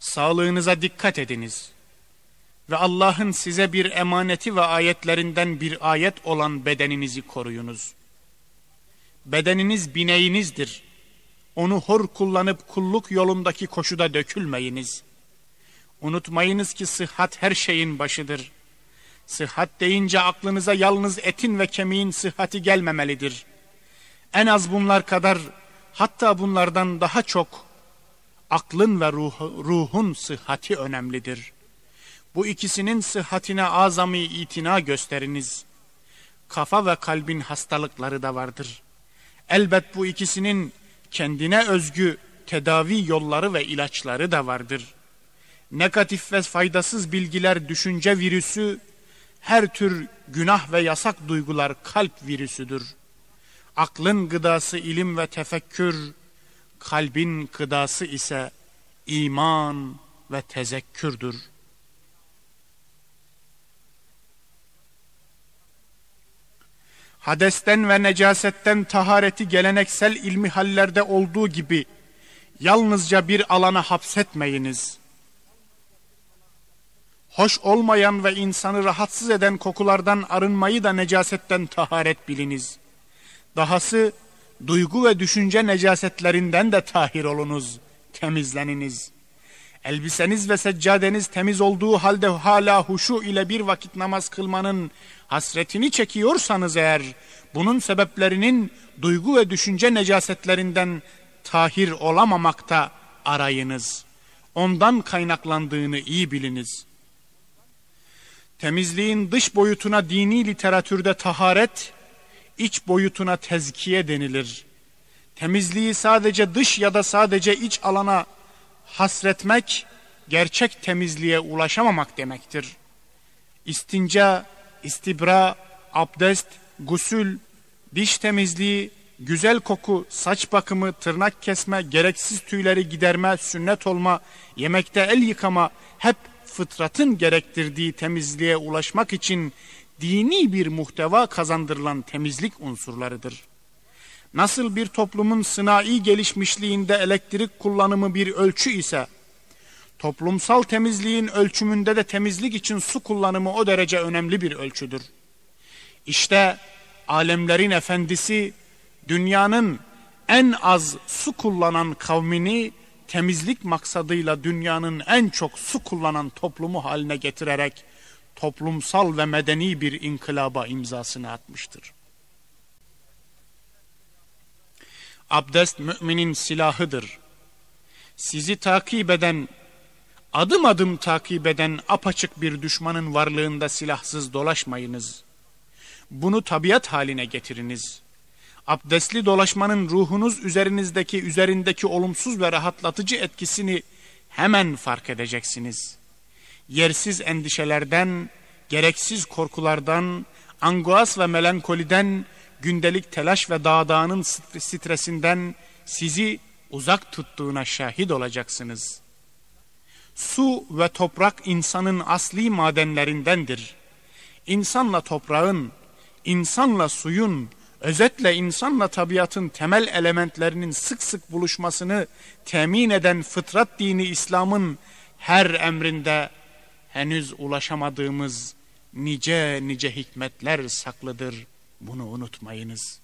Sağlığınıza dikkat ediniz. Ve Allah'ın size bir emaneti ve ayetlerinden bir ayet olan bedeninizi koruyunuz. Bedeniniz bineğinizdir. Onu hor kullanıp kulluk yolundaki koşuda dökülmeyiniz. Unutmayınız ki sıhhat her şeyin başıdır. Sıhhat deyince aklınıza yalnız etin ve kemiğin sıhhati gelmemelidir. En az bunlar kadar hatta bunlardan daha çok aklın ve ruh, ruhun sıhhati önemlidir. Bu ikisinin sıhhatine azami itina gösteriniz. Kafa ve kalbin hastalıkları da vardır. Elbet bu ikisinin kendine özgü tedavi yolları ve ilaçları da vardır. Negatif ve faydasız bilgiler düşünce virüsü, her tür günah ve yasak duygular kalp virüsüdür. Aklın gıdası ilim ve tefekkür, kalbin gıdası ise iman ve tezekkürdür. Hadesten ve necasetten tahareti geleneksel ilmi hallerde olduğu gibi yalnızca bir alana hapsetmeyiniz. Hoş olmayan ve insanı rahatsız eden kokulardan arınmayı da necasetten taharet biliniz. Dahası duygu ve düşünce necasetlerinden de tahir olunuz, temizleniniz. Elbiseniz ve seccadeniz temiz olduğu halde hala huşu ile bir vakit namaz kılmanın hasretini çekiyorsanız eğer, bunun sebeplerinin duygu ve düşünce necasetlerinden tahir olamamakta arayınız. Ondan kaynaklandığını iyi biliniz. Temizliğin dış boyutuna dini literatürde taharet, iç boyutuna tezkiye denilir. Temizliği sadece dış ya da sadece iç alana hasretmek, gerçek temizliğe ulaşamamak demektir. İstinca, istibra, abdest, gusül, diş temizliği, güzel koku, saç bakımı, tırnak kesme, gereksiz tüyleri giderme, sünnet olma, yemekte el yıkama hep fıtratın gerektirdiği temizliğe ulaşmak için dini bir muhteva kazandırılan temizlik unsurlarıdır. Nasıl bir toplumun sınai gelişmişliğinde elektrik kullanımı bir ölçü ise, toplumsal temizliğin ölçümünde de temizlik için su kullanımı o derece önemli bir ölçüdür. İşte alemlerin efendisi dünyanın en az su kullanan kavmini temizlik maksadıyla dünyanın en çok su kullanan toplumu haline getirerek toplumsal ve medeni bir inkılaba imzasını atmıştır. Abdest müminin silahıdır. Sizi takip eden, adım adım takip eden apaçık bir düşmanın varlığında silahsız dolaşmayınız. Bunu tabiat haline getiriniz. Abdestli dolaşmanın ruhunuz üzerinizdeki üzerindeki olumsuz ve rahatlatıcı etkisini hemen fark edeceksiniz. Yersiz endişelerden, gereksiz korkulardan, angoas ve melankoliden, gündelik telaş ve dağdağının stresinden sizi uzak tuttuğuna şahit olacaksınız. Su ve toprak insanın asli madenlerindendir. İnsanla toprağın, insanla suyun, özetle insanla tabiatın temel elementlerinin sık sık buluşmasını temin eden fıtrat dini İslam'ın her emrinde henüz ulaşamadığımız nice nice hikmetler saklıdır. Bunu unutmayınız.